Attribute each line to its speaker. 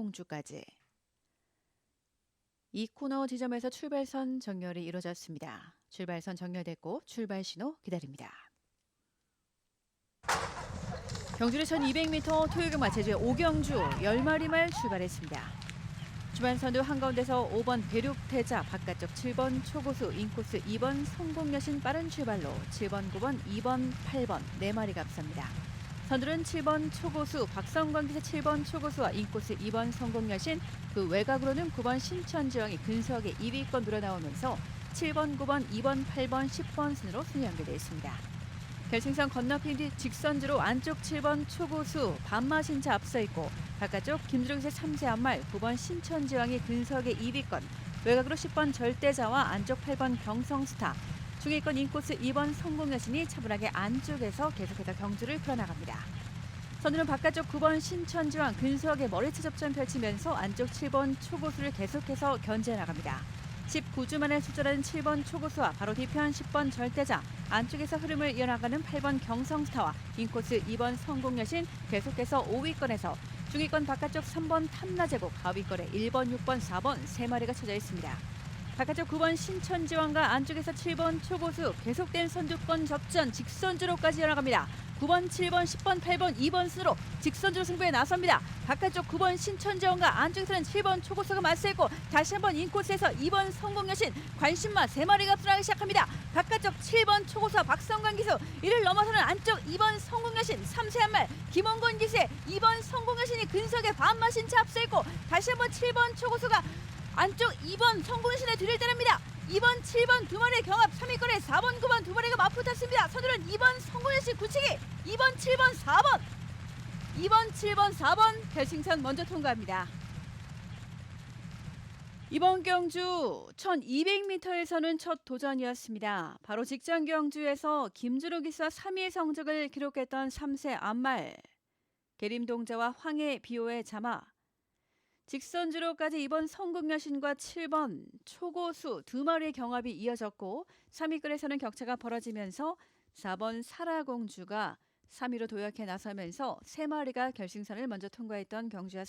Speaker 1: 사라공주까지. 이 코너 지점에서 출발선 정렬이 이루어졌습니다. 출발선 정렬됐고 출발 신호 기다립니다. 경주를 1200m 토요경마 제주의 오경주 10마리 말 출발했습니다. 주반선두 한가운데서 5번 배륙태자 바깥쪽 7번 초고수 인코스 2번 성공여신 빠른 출발로 7번 9번 2번 8번 4마리가 앞섭니다. 선두는 7번 초고수 박성광 기세 7번 초고수와 인코스 2번 성공여신 그 외곽으로는 9번 신천지왕이 근소하게 2위권 늘어나오면서 7번 9번 2번 8번 10번 순으로 순위 연결되어 있습니다. 결승선 건너편 뒤 직선주로 안쪽 7번 초고수 반마신차 앞서 있고 바깥쪽 김주롱의 3세 한말 9번 신천지왕이 근석의 2위권 외곽으로 10번 절대자와 안쪽 8번 경성스타 중위권 인코스 2번 성공 여신이 차분하게 안쪽에서 계속해서 경주를 풀어나갑니다. 선두는 바깥쪽 9번 신천지왕 근석의 머리채 접전 펼치면서 안쪽 7번 초고수를 계속해서 견제해 나갑니다. 19주 만에 출전하는 7번 초고수와 바로 뒤편 10번 절대자 안쪽에서 흐름을 이어나가는 8번 경성스타와 인코스 2번 성공여신 계속해서 5위권에서 중위권 바깥쪽 3번 탐나제국 하위권에 1번, 6번, 4번 세 마리가 쳐져 있습니다. 바깥쪽 9번 신천지왕과 안쪽에서 7번 초고수 계속된 선두권 접전 직선주로까지 이어나갑니다. 9번, 7번, 10번, 8번, 2번 순으로 직선주로 승부에 나섭니다. 바깥쪽 9번 신천지왕과 안쪽에서는 7번 초고수가 맞서있고 다시 한번 인코스에서 2번 성공여신 관심마 세 마리가 앞서나기 시작합니다. 바깥쪽 7번 초고수와 박성관 기수 이를 넘어서는 안쪽 2번 성공여신 3세 한 말 김원곤 기수의 2번 성공여신이 근석에 반마신차 앞서있고 다시 한번 7번 초고수가 안쪽 2번 성공신에 뒤를 따릅니다. 2번, 7번 두 마리의 경합 3위권에 4번, 9번 두 마리가 맞붙었습니다. 선두는 2번 성공신 굳히기 2번, 7번, 4번 2번, 7번, 4번 결승선 먼저 통과합니다. 이번 경주 1200m에서는 첫 도전이었습니다. 바로 직전 경주에서 김주로 기수와 3위의 성적을 기록했던 3세 안말 계림동자와 황해 비오의 자마 직선주로까지 이번 성공여신과 7번 초고수 두 마리의 경합이 이어졌고 3위권에서는 격차가 벌어지면서 4번 사라공주가 3위로 도약해 나서면서 세 마리가 결승선을 먼저 통과했던 경주였습니다.